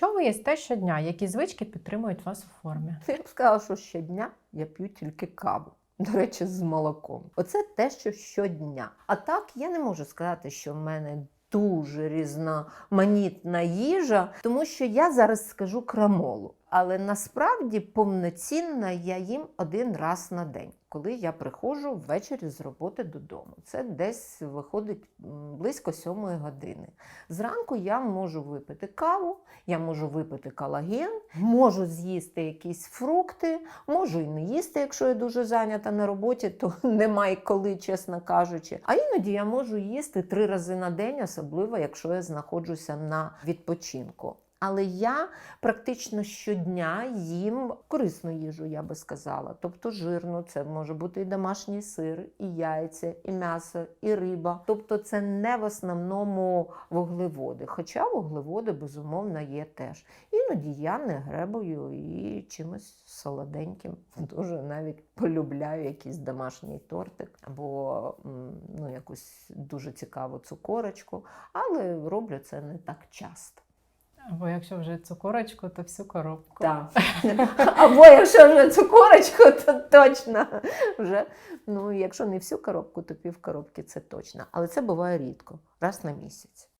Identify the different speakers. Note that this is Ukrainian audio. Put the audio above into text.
Speaker 1: Що ви їсте щодня? Які звички підтримують вас у формі?
Speaker 2: Я б сказала, що щодня я п'ю тільки каву. До речі, з молоком. Оце те, що щодня. А так я не можу сказати, що в мене дуже різноманітна їжа, тому що я зараз скажу крамолу. Але насправді повноцінна я їм один раз на день, коли я приходжу ввечері з роботи додому. Це десь виходить близько сьомої години. Зранку я можу випити каву, я можу випити колаген, можу з'їсти якісь фрукти, можу і не їсти, якщо я дуже зайнята на роботі, то немає коли, чесно кажучи. А іноді я можу їсти три рази на день, особливо якщо я знаходжуся на відпочинку. Але я практично щодня їм корисну їжу, я би сказала. Тобто жирну, це може бути і домашній сир, і яйця, і м'ясо, і риба. Тобто це не в основному вуглеводи. Хоча вуглеводи, безумовно, є теж. Іноді я не гребую і чимось солоденьким. Дуже навіть полюбляю якийсь домашній тортик або ну, якусь дуже цікаву цукорочку, але роблю це не так часто.
Speaker 1: Або якщо вже цукорочку, то всю коробку.
Speaker 2: Так. Або якщо вже цукорочку, то точно вже. Ну, якщо не всю коробку, то пів коробки це точно. Але це буває рідко, раз на місяць.